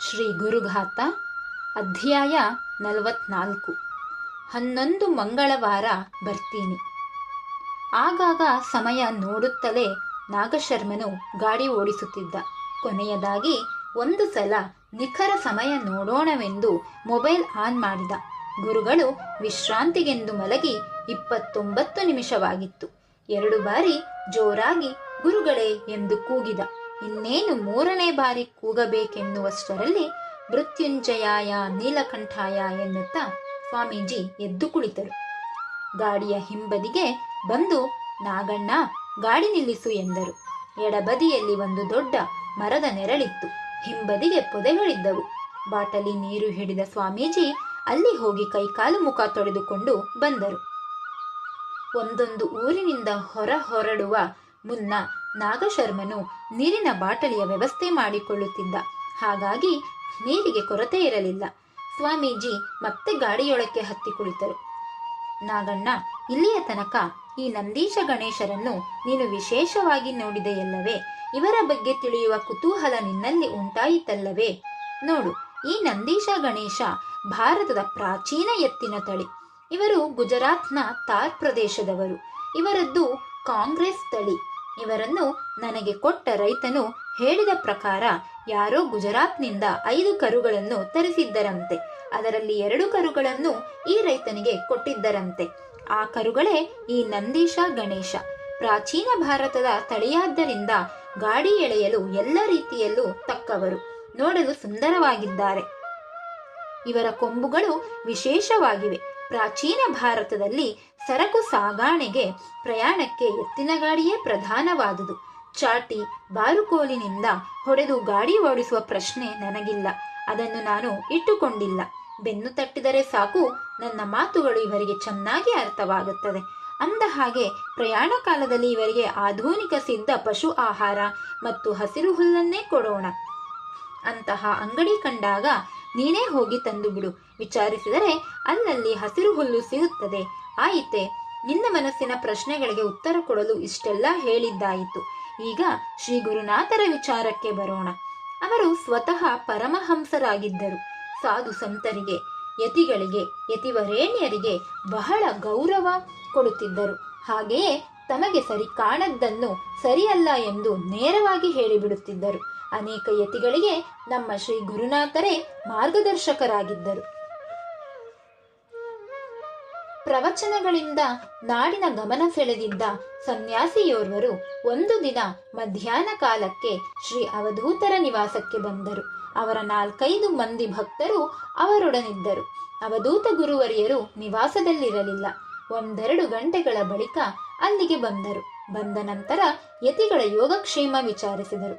ಶ್ರೀ ಗುರುಘಾತ, ಅಧ್ಯಾಯ ನಲವತ್ನಾಲ್ಕು. ಹನ್ನೊಂದು ಮಂಗಳವಾರ ಬರ್ತೀನಿ. ಆಗಾಗ ಸಮಯ ನೋಡುತ್ತಲೇ ನಾಗಶರ್ಮನು ಗಾಡಿ ಓಡಿಸುತ್ತಿದ್ದ. ಕೊನೆಯದಾಗಿ ಒಂದು ಸಲ ನಿಖರ ಸಮಯ ನೋಡೋಣವೆಂದು ಮೊಬೈಲ್ ಆನ್ ಮಾಡಿದ. ಗುರುಗಳು ವಿಶ್ರಾಂತಿಗೆಂದು ಮಲಗಿ ಇಪ್ಪತ್ತೊಂಬತ್ತು ನಿಮಿಷವಾಗಿತ್ತು. ಎರಡು ಬಾರಿ ಜೋರಾಗಿ ಗುರುಗಳೇ ಎಂದು ಕೂಗಿದ. ಇನ್ನೇನು ಮೂರನೇ ಬಾರಿ ಕೂಗಬೇಕೆನ್ನುವಷ್ಟರಲ್ಲಿ ಮೃತ್ಯುಂಜಯಾಯ, ನೀಲಕಂಠಾಯ ಎನ್ನುತ್ತಾ ಸ್ವಾಮೀಜಿ ಎದ್ದು ಕುಳಿತರು. ಗಾಡಿಯ ಹಿಂಬದಿಗೆ ಬಂದು, ನಾಗಣ್ಣ, ಗಾಡಿ ನಿಲ್ಲಿಸು ಎಂದರು. ಎಡಬದಿಯಲ್ಲಿ ಒಂದು ದೊಡ್ಡ ಮರದ ನೆರಳಿತ್ತು. ಹಿಂಬದಿಗೆ ಪೊದೆಗಳಿದ್ದವು. ಬಾಟಲಿ ನೀರು ಹಿಡಿದ ಸ್ವಾಮೀಜಿ ಅಲ್ಲಿ ಹೋಗಿ ಕೈಕಾಲು ಮುಖ ತೊಳೆದುಕೊಂಡು ಬಂದರು. ಒಂದೊಂದು ಊರಿನಿಂದ ಹೊರ ಹೊರಡುವ ಮುನ್ನ ನಾಗಶರ್ಮನು ನೀರಿನ ಬಾಟಲಿಯ ವ್ಯವಸ್ಥೆ ಮಾಡಿಕೊಳ್ಳುತ್ತಿದ್ದ. ಹಾಗಾಗಿ ನೀರಿಗೆ ಕೊರತೆ ಇರಲಿಲ್ಲ. ಸ್ವಾಮೀಜಿ ಮತ್ತೆ ಗಾಡಿಯೊಳಕ್ಕೆ ಹತ್ತಿ ಕುಳಿತರು. ನಾಗಣ್ಣ, ಇಲ್ಲಿಯ ತನಕ ಈ ನಂದೀಶ ಗಣೇಶರನ್ನು ನೀನು ವಿಶೇಷವಾಗಿ ನೋಡಿದೆಯಲ್ಲವೇ? ಇವರ ಬಗ್ಗೆ ತಿಳಿಯುವ ಕುತೂಹಲ ನಿನ್ನಲ್ಲಿ ಉಂಟಾಯಿತಲ್ಲವೇ? ನೋಡು, ಈ ನಂದೀಶ ಗಣೇಶ ಭಾರತದ ಪ್ರಾಚೀನ ಎತ್ತಿನ ತಳಿ. ಇವರು ಗುಜರಾತ್ನ ತಾರ್ ಪ್ರದೇಶದವರು. ಇವರದ್ದು ಕಾಂಗ್ರೆಸ್ ತಳಿ. ಇವರನ್ನು ನನಗೆ ಕೊಟ್ಟ ರೈತನು ಹೇಳಿದ ಪ್ರಕಾರ ಯಾರೋ ಗುಜರಾತ್ನಿಂದ ಐದು ಕರುಗಳನ್ನು ತರಿಸಿದ್ದರಂತೆ. ಅದರಲ್ಲಿ ಎರಡು ಕರುಗಳನ್ನು ಈ ರೈತನಿಗೆ ಕೊಟ್ಟಿದ್ದರಂತೆ. ಆ ಕರುಗಳೇ ಈ ನಂದೀಶ ಗಣೇಶ. ಪ್ರಾಚೀನ ಭಾರತದ ತಳಿಯಾದ್ದರಿಂದ ಗಾಡಿ ಎಳೆಯಲು ಎಲ್ಲ ರೀತಿಯಲ್ಲೂ ತಕ್ಕವರು. ನೋಡಲು ಸುಂದರವಾಗಿದ್ದಾರೆ. ಇವರ ಕೊಂಬುಗಳು ವಿಶೇಷವಾಗಿವೆ. ಪ್ರಾಚೀನ ಭಾರತದಲ್ಲಿ ಸರಕು ಸಾಗಾಣೆಗೆ ಪ್ರಯಾಣಕ್ಕೆ ಎತ್ತಿನ ಗಾಡಿಯೇ ಪ್ರಧಾನವಾದುದು. ಚಾಟಿ ಬಾರುಕೋಲಿನಿಂದ ಹೊಡೆದು ಗಾಡಿ ಓಡಿಸುವ ಪ್ರಶ್ನೆ ನನಗಿಲ್ಲ. ಅದನ್ನು ನಾನು ಇಟ್ಟುಕೊಂಡಿಲ್ಲ. ಬೆನ್ನು ತಟ್ಟಿದರೆ ಸಾಕು, ನನ್ನ ಮಾತುಗಳು ಇವರಿಗೆ ಚೆನ್ನಾಗಿ ಅರ್ಥವಾಗುತ್ತದೆ. ಅಂದ ಹಾಗೆ ಪ್ರಯಾಣ ಕಾಲದಲ್ಲಿ ಇವರಿಗೆ ಆಧುನಿಕ ಸಿದ್ಧ ಪಶು ಆಹಾರ ಮತ್ತು ಹಸಿರು ಹುಲ್ಲನ್ನೇ ಕೊಡೋಣ. ಅಂತಹ ಅಂಗಡಿ ಕಂಡಾಗ ನೀನೇ ಹೋಗಿ ತಂದು ಬಿಡು. ವಿಚಾರಿಸಿದರೆ ಅಲ್ಲಲ್ಲಿ ಹಸಿರು ಹುಲ್ಲು ಸಿಗುತ್ತದೆ. ಆಯಿತೆ, ನಿನ್ನ ಮನಸ್ಸಿನ ಪ್ರಶ್ನೆಗಳಿಗೆ ಉತ್ತರ ಕೊಡಲು ಇಷ್ಟೆಲ್ಲ ಹೇಳಿದ್ದಾಯಿತು. ಈಗ ಶ್ರೀ ಗುರುನಾಥರ ವಿಚಾರಕ್ಕೆ ಬರೋಣ. ಅವರು ಸ್ವತಃ ಪರಮಹಂಸರಾಗಿದ್ದರು. ಸಾಧು ಸಂತರಿಗೆ, ಯತಿಗಳಿಗೆ, ಯತಿವರೇಣ್ಯರಿಗೆ ಬಹಳ ಗೌರವ ಕೊಡುತ್ತಿದ್ದರು. ಹಾಗೆಯೇ ತಮಗೆ ಸರಿ ಕಾಣದ್ದನ್ನು ಸರಿಯಲ್ಲ ಎಂದು ನೇರವಾಗಿ ಹೇಳಿಬಿಡುತ್ತಿದ್ದರು. ಅನೇಕ ಯತಿಗಳಿಗೆ ನಮ್ಮ ಶ್ರೀ ಗುರುನಾಥರೇ ಮಾರ್ಗದರ್ಶಕರಾಗಿದ್ದರು. ಪ್ರವಚನಗಳಿಂದ ನಾಡಿನ ಗಮನ ಸೆಳೆದಿದ್ದ ಸನ್ಯಾಸಿಯೋರ್ವರು ಒಂದು ದಿನ ಮಧ್ಯಾಹ್ನ ಕಾಲಕ್ಕೆ ಶ್ರೀ ಅವಧೂತರ ನಿವಾಸಕ್ಕೆ ಬಂದರು. ಅವರ ನಾಲ್ಕೈದು ಮಂದಿ ಭಕ್ತರು ಅವರೊಡನಿದ್ದರು. ಅವಧೂತ ಗುರುವರಿಯರು ನಿವಾಸದಲ್ಲಿರಲಿಲ್ಲ. ಒಂದೆರಡು ಗಂಟೆಗಳ ಬಳಿಕ ಅಲ್ಲಿಗೆ ಬಂದರು. ಬಂದ ನಂತರ ಯತಿಗಳ ಯೋಗಕ್ಷೇಮ ವಿಚಾರಿಸಿದರು.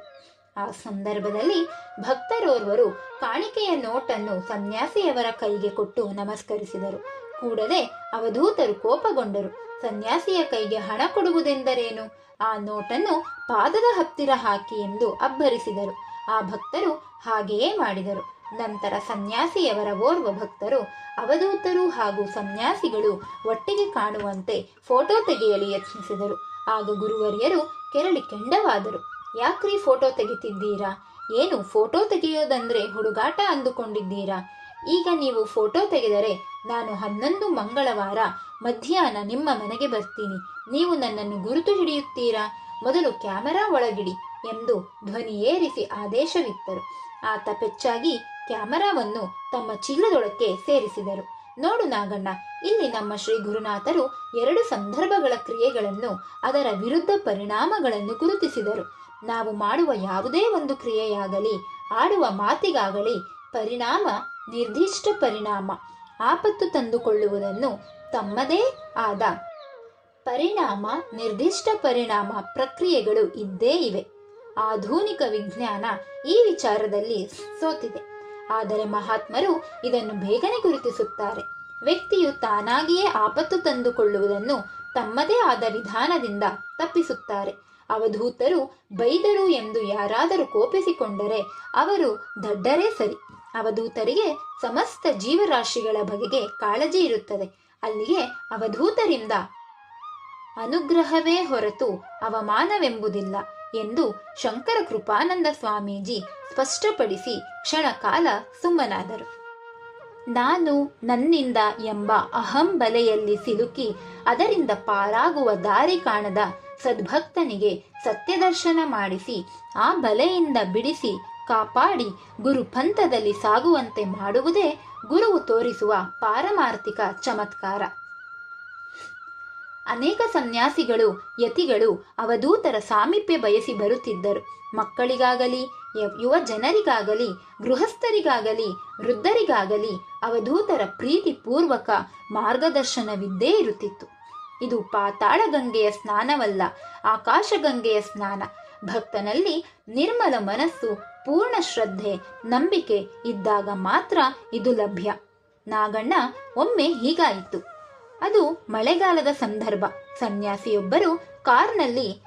ಆ ಸಂದರ್ಭದಲ್ಲಿ ಭಕ್ತರೋರ್ವರು ಕಾಣಿಕೆಯ ನೋಟನ್ನು ಸನ್ಯಾಸಿಯವರ ಕೈಗೆ ಕೊಟ್ಟು ನಮಸ್ಕರಿಸಿದರು. ಕೂಡಲೇ ಅವಧೂತರು ಕೋಪಗೊಂಡರು. ಸನ್ಯಾಸಿಯ ಕೈಗೆ ಹಣ ಕೊಡುವುದೆಂದರೇನು? ಆ ನೋಟನ್ನು ಪಾದದ ಹತ್ತಿರ ಹಾಕಿ ಎಂದು ಅಬ್ಬರಿಸಿದರು. ಆ ಭಕ್ತರು ಹಾಗೆಯೇ ಮಾಡಿದರು. ನಂತರ ಸನ್ಯಾಸಿಯವರ ಓರ್ವ ಭಕ್ತರು, ಅವಧೂತರು ಹಾಗೂ ಸನ್ಯಾಸಿಗಳು ಒಟ್ಟಿಗೆ ಕಾಣುವಂತೆ ಫೋಟೋ ತೆಗೆಯಲು ಯತ್ನಿಸಿದರು. ಆಗ ಗುರುವರಿಯರು ಕೆರಳಿ ಕೆಂಡವಾದರು. ಯಾಕ್ರಿ ಫೋಟೋ ತೆಗಿತಿದ್ದೀರಾ? ಏನು ಫೋಟೋ ತೆಗೆಯೋದಂದ್ರೆ ಹುಡುಗಾಟ ಅಂದುಕೊಂಡಿದ್ದೀರಾ? ಈಗ ನೀವು ಫೋಟೋ ತೆಗೆದರೆ ನಾನು ಹನ್ನೊಂದು ಮಂಗಳವಾರ ಮಧ್ಯಾಹ್ನ ನಿಮ್ಮ ಮನೆಗೆ ಬರ್ತೀನಿ. ನೀವು ನನ್ನನ್ನು ಗುರುತು ಹಿಡಿಯುತ್ತೀರಾ? ಮೊದಲು ಕ್ಯಾಮೆರಾ ಒಳಗಿಡಿ ಎಂದು ಧ್ವನಿ ಏರಿಸಿ ಆದೇಶವಿತ್ತರು. ಆತ ಪೆಚ್ಚಾಗಿ ಕ್ಯಾಮರಾವನ್ನು ತಮ್ಮ ಚೀಲದೊಳಕ್ಕೆ ಸೇರಿಸಿದರು. ನೋಡು ನಾಗಣ್ಣ, ಇಲ್ಲಿ ನಮ್ಮ ಶ್ರೀ ಗುರುನಾಥರು ಎರಡು ಸಂದರ್ಭಗಳ ಕ್ರಿಯೆಗಳನ್ನು ಅದರ ವಿರುದ್ಧ ಪರಿಣಾಮಗಳನ್ನು ಗುರುತಿಸಿದರು. ನಾವು ಮಾಡುವ ಯಾವುದೇ ಒಂದು ಕ್ರಿಯೆಯಾಗಲಿ, ಆಡುವ ಮಾತಿಗಾಗಲಿ ಪರಿಣಾಮ, ನಿರ್ದಿಷ್ಟ ಪರಿಣಾಮ, ಆಪತ್ತು ತಂದುಕೊಳ್ಳುವುದನ್ನು ತಮ್ಮದೇ ಆದ ಪರಿಣಾಮ, ನಿರ್ದಿಷ್ಟ ಪರಿಣಾಮ ಪ್ರಕ್ರಿಯೆಗಳು ಇದ್ದೇ ಇವೆ. ಆಧುನಿಕ ವಿಜ್ಞಾನ ಈ ವಿಚಾರದಲ್ಲಿ ಸೋತಿದೆ. ಆದರೆ ಮಹಾತ್ಮರು ಇದನ್ನು ಬೇಗನೆ ಗುರುತಿಸುತ್ತಾರೆ. ವ್ಯಕ್ತಿಯು ತಾನಾಗಿಯೇ ಆಪತ್ತು ತಂದುಕೊಳ್ಳುವುದನ್ನು ತಮ್ಮದೇ ಆದ ವಿಧಾನದಿಂದ ತಪ್ಪಿಸುತ್ತಾರೆ. ಅವಧೂತರು ಬೈದರು ಎಂದು ಯಾರಾದರೂ ಕೋಪಿಸಿಕೊಂಡರೆ ಅವರು ದಡ್ಡರೇ ಸರಿ. ಅವಧೂತರಿಗೆ ಸಮಸ್ತ ಜೀವರಾಶಿಗಳ ಬಗೆಗೆ ಕಾಳಜಿ ಇರುತ್ತದೆ. ಅಲ್ಲಿಗೆ ಅವಧೂತರಿಂದ ಅನುಗ್ರಹವೇ ಹೊರತು ಅವಮಾನವೆಂಬುದಿಲ್ಲ ಎಂದು ಶಂಕರ ಕೃಪಾನಂದ ಸ್ವಾಮೀಜಿ ಸ್ಪಷ್ಟಪಡಿಸಿ ಕ್ಷಣಕಾಲ ಸುಮ್ಮನಾದರು. ನಾನು ನನ್ನಿಂದ ಎಂಬ ಅಹಂ ಬಲೆಯಲ್ಲಿ ಸಿಲುಕಿ ಅದರಿಂದ ಪಾರಾಗುವ ದಾರಿ ಕಾಣದ ಸದ್ಭಕ್ತನಿಗೆ ಸತ್ಯದರ್ಶನ ಮಾಡಿಸಿ, ಆ ಬಲೆಯಿಂದ ಬಿಡಿಸಿ ಕಾಪಾಡಿ ಗುರು ಪಂಥದಲ್ಲಿ ಸಾಗುವಂತೆ ಮಾಡುವುದೇ ಗುರುವು ತೋರಿಸುವ ಪಾರಮಾರ್ಥಿಕ ಚಮತ್ಕಾರ. ಅನೇಕ ಸನ್ಯಾಸಿಗಳು, ಯತಿಗಳು, ಅವಧೂತರ ಸಾಮೀಪ್ಯ ಬಯಸಿ ಬರುತ್ತಿದ್ದರು. ಮಕ್ಕಳಿಗಾಗಲಿ ಯುವ ಜನರಿಗಾಗಲಿ, ಗೃಹಸ್ಥರಿಗಾಗಲಿ, ವೃದ್ಧರಿಗಾಗಲಿ ಅವಧೂತರ ಪ್ರೀತಿಪೂರ್ವಕ ಮಾರ್ಗದರ್ಶನವಿದ್ದೇ ಇರುತ್ತಿತ್ತು. ಇದು ಪಾತಾಳ ಗಂಗೆಯ ಸ್ನಾನವಲ್ಲ, ಆಕಾಶಗಂಗೆಯ ಸ್ನಾನ. ಭಕ್ತನಲ್ಲಿ ನಿರ್ಮಲ ಮನಸ್ಸು, ಪೂರ್ಣ ಶ್ರದ್ಧೆ, ನಂಬಿಕೆ ಇದ್ದಾಗ ಮಾತ್ರ ಇದು ಲಭ್ಯ. ನಾಗಣ್ಣ ಒಮ್ಮೆ ಹೀಗಾಯಿತು. ಅದು ಮಳೆಗಾಲದ ಸಂದರ್ಭ. ಸನ್ಯಾಸಿಯೊಬ್ಬರು ಕಾರ್ನಲ್ಲಿ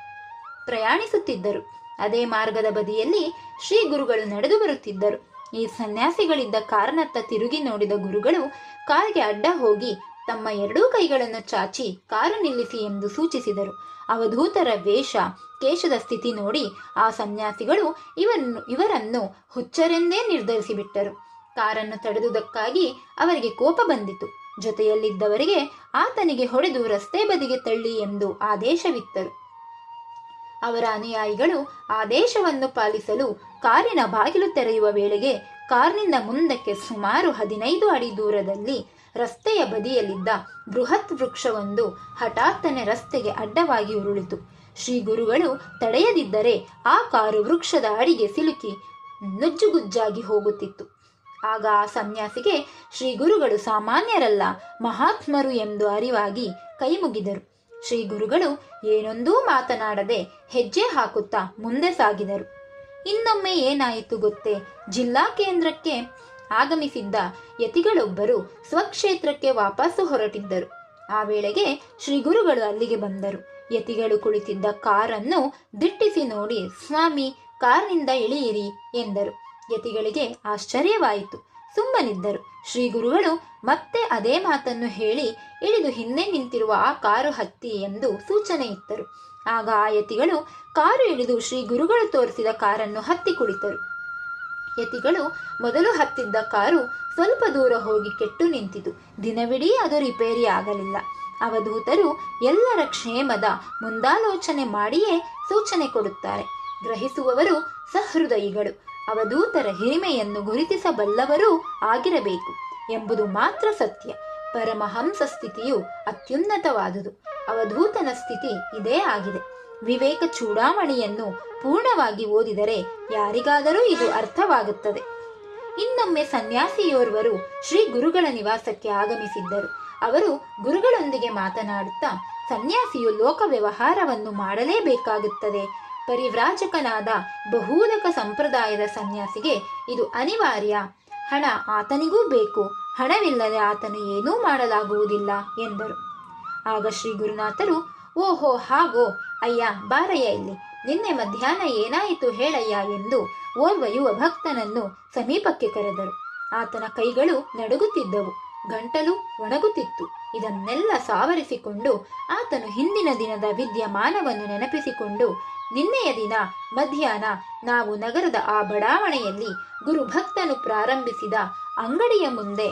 ಪ್ರಯಾಣಿಸುತ್ತಿದ್ದರು. ಅದೇ ಮಾರ್ಗದ ಬದಿಯಲ್ಲಿ ಶ್ರೀ ಗುರುಗಳು ನಡೆದು ಬರುತ್ತಿದ್ದರು. ಈ ಸನ್ಯಾಸಿಗಳಿದ್ದ ಕಾರ್ನತ್ತ ತಿರುಗಿ ನೋಡಿದ ಗುರುಗಳು ಕಾರ್ಗೆ ಅಡ್ಡ ಹೋಗಿ ತಮ್ಮ ಎರಡೂ ಕೈಗಳನ್ನು ಚಾಚಿ ಕಾರು ನಿಲ್ಲಿಸಿ ಎಂದು ಸೂಚಿಸಿದರು. ಅವಧೂತರ ವೇಷ, ಕೇಶದ ಸ್ಥಿತಿ ನೋಡಿ ಆ ಸನ್ಯಾಸಿಗಳು ಇವನ್ನು ಇವರನ್ನು ಹುಚ್ಚರೆಂದೇ ನಿರ್ಧರಿಸಿಬಿಟ್ಟರು. ಕಾರನ್ನು ತಡೆದುದಕ್ಕಾಗಿ ಅವರಿಗೆ ಕೋಪ ಬಂದಿತು. ಜೊತೆಯಲ್ಲಿದ್ದವರಿಗೆ ಆತನಿಗೆ ಹೊಡೆದು ರಸ್ತೆ ಬದಿಗೆ ತಳ್ಳಿ ಎಂದು ಆದೇಶವಿತ್ತರು. ಅವರ ಅನುಯಾಯಿಗಳು ಆದೇಶವನ್ನು ಪಾಲಿಸಲು ಕಾರಿನ ಬಾಗಿಲು ತೆರೆಯುವ ವೇಳೆಗೆ ಕಾರ್ನಿಂದ ಮುಂದಕ್ಕೆ ಸುಮಾರು ಹದಿನೈದು ಅಡಿ ದೂರದಲ್ಲಿ ರಸ್ತೆಯ ಬದಿಯಲ್ಲಿದ್ದ ಬೃಹತ್ ವೃಕ್ಷವೊಂದು ಹಠಾತ್ತನೆ ರಸ್ತೆಗೆ ಅಡ್ಡವಾಗಿ ಉರುಳಿತು. ಶ್ರೀ ಗುರುಗಳು ತಡೆಯದಿದ್ದರೆ ಆ ಕಾರು ವೃಕ್ಷದ ಅಡಿಗೆ ಸಿಲುಕಿ ನುಜ್ಜುಗುಜ್ಜಾಗಿ ಹೋಗುತ್ತಿತ್ತು. ಆಗ ಆ ಸನ್ಯಾಸಿಗೆ ಶ್ರೀ ಗುರುಗಳು ಸಾಮಾನ್ಯರಲ್ಲ, ಮಹಾತ್ಮರು ಎಂದು ಅರಿವಾಗಿ ಕೈಮುಗಿದರು ಶ್ರೀ ಗುರುಗಳು ಏನೊಂದೂ ಮಾತನಾಡದೆ ಹೆಜ್ಜೆ ಹಾಕುತ್ತಾ ಮುಂದೆ ಸಾಗಿದರು. ಇನ್ನೊಮ್ಮೆ ಏನಾಯಿತು ಗೊತ್ತೇ? ಜಿಲ್ಲಾ ಕೇಂದ್ರಕ್ಕೆ ಆಗಮಿಸಿದ್ದ ಯತಿಗಳೊಬ್ಬರು ಸ್ವಕ್ಷೇತ್ರಕ್ಕೆ ವಾಪಸ್ಸು ಹೊರಟಿದ್ದರು. ಆ ವೇಳೆಗೆ ಶ್ರೀಗುರುಗಳು ಅಲ್ಲಿಗೆ ಬಂದರು. ಯತಿಗಳು ಕುಳಿತಿದ್ದ ಕಾರನ್ನು ದಿಟ್ಟಿಸಿ ನೋಡಿ, ಸ್ವಾಮಿ, ಕಾರ್ನಿಂದ ಇಳಿಯಿರಿ ಎಂದರು. ಯತಿಗಳಿಗೆ ಆಶ್ಚರ್ಯವಾಯಿತು. ಸುಮ್ಮನಿದ್ದರು. ಶ್ರೀಗುರುಗಳು ಮತ್ತೆ ಅದೇ ಮಾತನ್ನು ಹೇಳಿ, ಇಳಿದು ಹಿಂದೆ ನಿಂತಿರುವ ಆ ಕಾರು ಹತ್ತಿ ಎಂದು ಸೂಚನೆ ಇತ್ತರು. ಆಗ ಆ ಯತಿಗಳು ಕಾರು ಇಳಿದು ಶ್ರೀ ಗುರುಗಳು ತೋರಿಸಿದ ಕಾರನ್ನು ಹತ್ತಿ ಕುಳಿತರು. ಯತಿಗಳು ಮೊದಲು ಹತ್ತಿದ್ದ ಕಾರು ಸ್ವಲ್ಪ ದೂರ ಹೋಗಿ ಕೆಟ್ಟು ನಿಂತಿತು. ದಿನವಿಡೀ ಅದು ರಿಪೇರಿ ಆಗಲಿಲ್ಲ. ಅವಧೂತರು ಎಲ್ಲರ ಕ್ಷೇಮದ ಮುಂದಾಲೋಚನೆ ಮಾಡಿಯೇ ಸೂಚನೆ ಕೊಡುತ್ತಾರೆ. ಗ್ರಹಿಸುವವರು ಸಹೃದಯಿಗಳು. ಅವಧೂತರ ಹಿರಿಮೆಯನ್ನು ಗುರುತಿಸಬಲ್ಲವರೂ ಆಗಿರಬೇಕು ಎಂಬುದು ಮಾತ್ರ ಸತ್ಯ. ಪರಮಹಂಸ ಸ್ಥಿತಿಯು ಅತ್ಯುನ್ನತವಾದುದು. ಅವಧೂತನ ಸ್ಥಿತಿ ಇದೇ ಆಗಿದೆ. ವಿವೇಕ ಚೂಡಾಮಣಿಯನ್ನು ಪೂರ್ಣವಾಗಿ ಓದಿದರೆ ಯಾರಿಗಾದರೂ ಇದು ಅರ್ಥವಾಗುತ್ತದೆ. ಇನ್ನೊಮ್ಮೆ ಸನ್ಯಾಸಿಯೋರ್ವರು ಶ್ರೀ ಗುರುಗಳ ನಿವಾಸಕ್ಕೆ ಆಗಮಿಸಿದ್ದರು. ಅವರು ಗುರುಗಳೊಂದಿಗೆ ಮಾತನಾಡುತ್ತಾ, ಸನ್ಯಾಸಿಯು ಲೋಕ ವ್ಯವಹಾರವನ್ನು ಮಾಡಲೇಬೇಕಾಗುತ್ತದೆ. ಪರಿವ್ರಾಜಕನಾದ ಬಹುದಕ ಸಂಪ್ರದಾಯದ ಸನ್ಯಾಸಿಗೆ ಇದು ಅನಿವಾರ್ಯ. ಹಣ ಆತನಿಗೂ ಬೇಕು, ಹಣವಿಲ್ಲದೆ ಆತನು ಏನೂ ಮಾಡಲಾಗುವುದಿಲ್ಲ ಎಂದರು. ಆಗ ಶ್ರೀ ಗುರುನಾಥರು, ಓಹೋ, ಹಾಗೋ ಅಯ್ಯ, ಬಾರಯ್ಯ ಇಲ್ಲಿ. ನಿನ್ನೆ ಮಧ್ಯಾಹ್ನ ಏನಾಯಿತು ಹೇಳಯ್ಯ ಎಂದು ಓರ್ವ ಯುವ ಭಕ್ತನನ್ನು ಸಮೀಪಕ್ಕೆ ಕರೆದರು. ಆತನ ಕೈಗಳು ನಡುಗುತ್ತಿದ್ದವು, ಗಂಟಲು ಒಣಗುತ್ತಿತ್ತು. ಇದನ್ನೆಲ್ಲ ಸಾವರಿಸಿಕೊಂಡು ಆತನು ಹಿಂದಿನ ದಿನದ ವಿದ್ಯಮಾನವನ್ನು ನೆನಪಿಸಿಕೊಂಡು, ನಿನ್ನೆಯ ದಿನ ಮಧ್ಯಾಹ್ನ ನಾವು ನಗರದ ಆ ಬಡಾವಣೆಯಲ್ಲಿ ಗುರುಭಕ್ತನು ಪ್ರಾರಂಭಿಸಿದ ಅಂಗಡಿಯ ಮುಂದೆ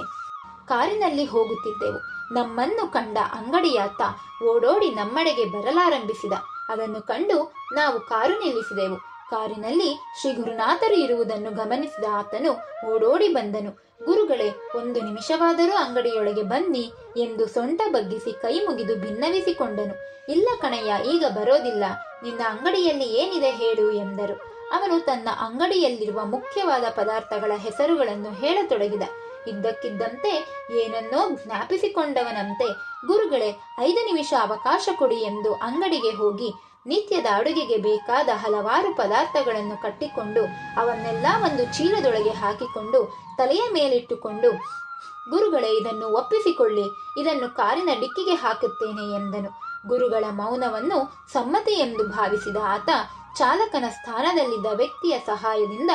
ಕಾರಿನಲ್ಲಿ ಹೋಗುತ್ತಿದ್ದೆವು. ನಮ್ಮನ್ನು ಕಂಡ ಅಂಗಡಿಯಾತ ಓಡೋಡಿ ನಮ್ಮಡೆಗೆ ಬರಲಾರಂಭಿಸಿದ. ಅದನ್ನು ಕಂಡು ನಾವು ಕಾರು ನಿಲ್ಲಿಸಿದೆವು. ಕಾರಿನಲ್ಲಿ ಶ್ರೀ ಗುರುನಾಥರು ಇರುವುದನ್ನು ಗಮನಿಸಿದ ಆತನು ಓಡೋಡಿ ಬಂದನು. ಗುರುಗಳೇ, ಒಂದು ನಿಮಿಷವಾದರೂ ಅಂಗಡಿಯೊಳಗೆ ಬನ್ನಿ ಎಂದು ಸೊಂಟ ಬಗ್ಗಿಸಿ ಕೈ ಮುಗಿದು ಭಿನ್ನವಿಸಿಕೊಂಡನು ಇಲ್ಲ ಕಣಯ್ಯ, ಈಗ ಬರೋದಿಲ್ಲ. ನಿನ್ನ ಅಂಗಡಿಯಲ್ಲಿ ಏನಿದೆ ಹೇಳು ಎಂದರು. ಅವನು ತನ್ನ ಅಂಗಡಿಯಲ್ಲಿರುವ ಮುಖ್ಯವಾದ ಪದಾರ್ಥಗಳ ಹೆಸರುಗಳನ್ನು ಹೇಳತೊಡಗಿದ. ಇದ್ದಕ್ಕಿದ್ದಂತೆ ಏನನ್ನೋ ಜ್ಞಾಪಿಸಿಕೊಂಡವನಂತೆ. ಗುರುಗಳೇ, ಐದು ನಿಮಿಷ ಅವಕಾಶ ಕೊಡಿ ಎಂದು ಅಂಗಡಿಗೆ ಹೋಗಿ ನಿತ್ಯದ ಅಡುಗೆಗೆ ಬೇಕಾದ ಹಲವಾರು ಪದಾರ್ಥಗಳನ್ನು ಕಟ್ಟಿಕೊಂಡು ಅವನ್ನೆಲ್ಲ ಒಂದು ಚೀಲದೊಳಗೆ ಹಾಕಿಕೊಂಡು ತಲೆಯ ಮೇಲಿಟ್ಟುಕೊಂಡು, ಗುರುಗಳೇ, ಇದನ್ನು ಒಪ್ಪಿಸಿಕೊಳ್ಳಿ, ಇದನ್ನು ಕಾರಿನ ಡಿಕ್ಕಿಗೆ ಹಾಕುತ್ತೇನೆ ಎಂದನು. ಗುರುಗಳ ಮೌನವನ್ನು ಸಮ್ಮತಿ ಎಂದು ಭಾವಿಸಿದ ಆತ ಚಾಲಕನ ಸ್ಥಾನದಲ್ಲಿದ್ದ ವ್ಯಕ್ತಿಯ ಸಹಾಯದಿಂದ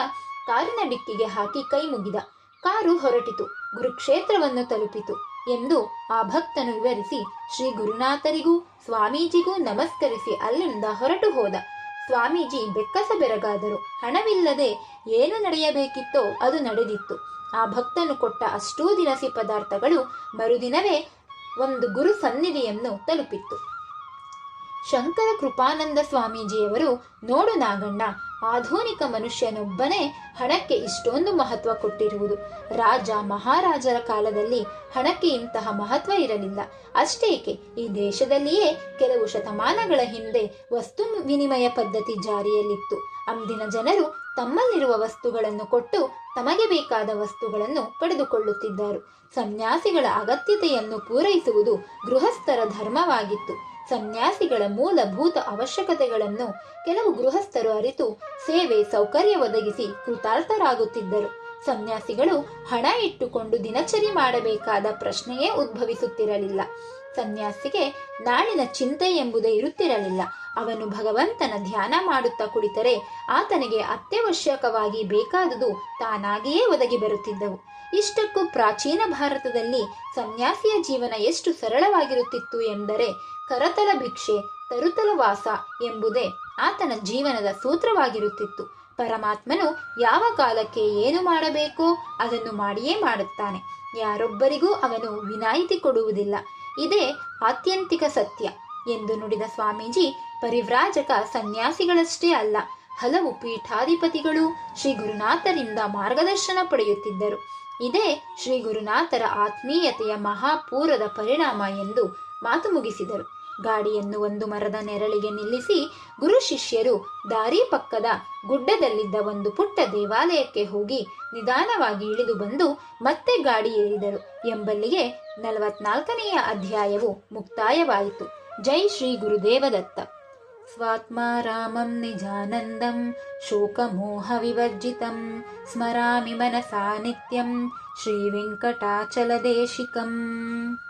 ಕಾರಿನ ಡಿಕ್ಕಿಗೆ ಹಾಕಿ ಕೈ ಮುಗಿದ ಕಾರು ಹೊರಟಿತು, ಗುರುಕ್ಷೇತ್ರವನ್ನು ತಲುಪಿತು ಎಂದು ಆ ಭಕ್ತನು ವಿವರಿಸಿ, ಶ್ರೀ ಗುರುನಾಥರಿಗೂ ಸ್ವಾಮೀಜಿಗೂ ನಮಸ್ಕರಿಸಿ ಅಲ್ಲಿಂದ ಹೊರಟು ಹೋದ. ಸ್ವಾಮೀಜಿ ಬೆಕ್ಕಸ ಬೆರಗಾದರು. ಹಣವಿಲ್ಲದೆ ಏನು ನಡೆಯಬೇಕಿತ್ತೋ ಅದು ನಡೆದಿತ್ತು. ಆ ಭಕ್ತನು ಕೊಟ್ಟ ಅಷ್ಟೂ ದಿನಸಿ ಪದಾರ್ಥಗಳು ಮರುದಿನವೇ ಒಂದು ಗುರು ಸನ್ನಿಧಿಯನ್ನು ತಲುಪಿತ್ತು. ಶಂಕರ ಕೃಪಾನಂದ ಸ್ವಾಮೀಜಿಯವರು, ನೋಡು ನಾಗಣ್ಣ ಆಧುನಿಕ ಮನುಷ್ಯನೊಬ್ಬನೇ ಹಣಕ್ಕೆ ಇಷ್ಟೊಂದು ಮಹತ್ವ ಕೊಟ್ಟಿರುವುದು. ರಾಜ ಮಹಾರಾಜರ ಕಾಲದಲ್ಲಿ ಹಣಕ್ಕೆ ಇಂತಹ ಮಹತ್ವ ಇರಲಿಲ್ಲ. ಅಷ್ಟೇಕೆ, ಈ ದೇಶದಲ್ಲಿಯೇ ಕೆಲವು ಶತಮಾನಗಳ ಹಿಂದೆ ವಸ್ತು ವಿನಿಮಯ ಪದ್ಧತಿ ಜಾರಿಯಲ್ಲಿತ್ತು. ಅಂದಿನ ಜನರು ತಮ್ಮಲ್ಲಿರುವ ವಸ್ತುಗಳನ್ನು ಕೊಟ್ಟು ತಮಗೆ ಬೇಕಾದ ವಸ್ತುಗಳನ್ನು ಪಡೆದುಕೊಳ್ಳುತ್ತಿದ್ದರು. ಸನ್ಯಾಸಿಗಳ ಅಗತ್ಯತೆಯನ್ನು ಪೂರೈಸುವುದು ಗೃಹಸ್ಥರ ಧರ್ಮವಾಗಿತ್ತು. ಸನ್ಯಾಸಿಗಳ ಮೂಲಭೂತ ಅವಶ್ಯಕತೆಗಳನ್ನು ಕೆಲವು ಗೃಹಸ್ಥರು ಅರಿತು ಸೇವೆ ಸೌಕರ್ಯ ಒದಗಿಸಿ ಕೃತಾರ್ಥರಾಗುತ್ತಿದ್ದರು. ಸನ್ಯಾಸಿಗಳು ಹಣ ಇಟ್ಟುಕೊಂಡು ದಿನಚರಿ ಮಾಡಬೇಕಾದ ಪ್ರಶ್ನೆಯೇ ಉದ್ಭವಿಸುತ್ತಿರಲಿಲ್ಲ. ಸನ್ಯಾಸಿಗೆ ನಾಳಿನ ಚಿಂತೆ ಎಂಬುದೇ ಇರುತ್ತಿರಲಿಲ್ಲ. ಅವನು ಭಗವಂತನ ಧ್ಯಾನ ಮಾಡುತ್ತಾ ಕುಳಿತರೆ ಆತನಿಗೆ ಅತ್ಯವಶ್ಯಕವಾಗಿ ಬೇಕಾದುದು ತಾನಾಗಿಯೇ ಒದಗಿ ಬರುತ್ತಿದ್ದವು. ಇಷ್ಟಕ್ಕೂ ಪ್ರಾಚೀನ ಭಾರತದಲ್ಲಿ ಸನ್ಯಾಸಿಯ ಜೀವನ ಎಷ್ಟು ಸರಳವಾಗಿರುತ್ತಿತ್ತು ಎಂದರೆ ಕರತಲ ಭಿಕ್ಷೆ, ತರುತಲ ವಾಸ ಎಂಬುದೇ ಆತನ ಜೀವನದ ಸೂತ್ರವಾಗಿರುತ್ತಿತ್ತು. ಪರಮಾತ್ಮನು ಯಾವ ಕಾಲಕ್ಕೆ ಏನು ಮಾಡಬೇಕೋ ಅದನ್ನು ಮಾಡಿಯೇ ಮಾಡುತ್ತಾನೆ. ಯಾರೊಬ್ಬರಿಗೂ ಅವನು ವಿನಾಯಿತಿ ಕೊಡುವುದಿಲ್ಲ. ಇದೇ ಆತ್ಯಂತಿಕ ಸತ್ಯ ಎಂದು ನುಡಿದ ಸ್ವಾಮೀಜಿ ಪರಿವ್ರಾಜಕ ಸನ್ಯಾಸಿಗಳಷ್ಟೇ ಅಲ್ಲ, ಹಲವು ಪೀಠಾಧಿಪತಿಗಳು ಶ್ರೀ ಗುರುನಾಥರಿಂದ ಮಾರ್ಗದರ್ಶನ ಪಡೆಯುತ್ತಿದ್ದರು. ಇದೇ ಶ್ರೀ ಗುರುನಾಥರ ಆತ್ಮೀಯತೆಯ ಮಹಾಪೂರದ ಪರಿಣಾಮ ಎಂದು ಮಾತು ಮುಗಿಸಿದರು. ಗಾಡಿಯನ್ನು ಒಂದು ಮರದ ನೆರಳಿಗೆ ನಿಲ್ಲಿಸಿ ಗುರು ಶಿಷ್ಯರು ದಾರಿ ಪಕ್ಕದ ಗುಡ್ಡದಲ್ಲಿದ್ದ ಒಂದು ಪುಟ್ಟ ದೇವಾಲಯಕ್ಕೆ ಹೋಗಿ ನಿಧಾನವಾಗಿ ಇಳಿದು ಬಂದು ಮತ್ತೆ ಗಾಡಿ ಏರಿದರು ಎಂಬಲ್ಲಿಗೆ ನಲವತ್ನಾಲ್ಕನೆಯ ಅಧ್ಯಾಯವು ಮುಕ್ತಾಯವಾಯಿತು ಜೈ ಶ್ರೀ ಗುರುದೇವದತ್ತ स्वात्मा रामं निजानन्दं शोकमोहविवर्जितं स्मरामि मनसा नित्यं श्रीवेङ्कटाचलदेशिकम्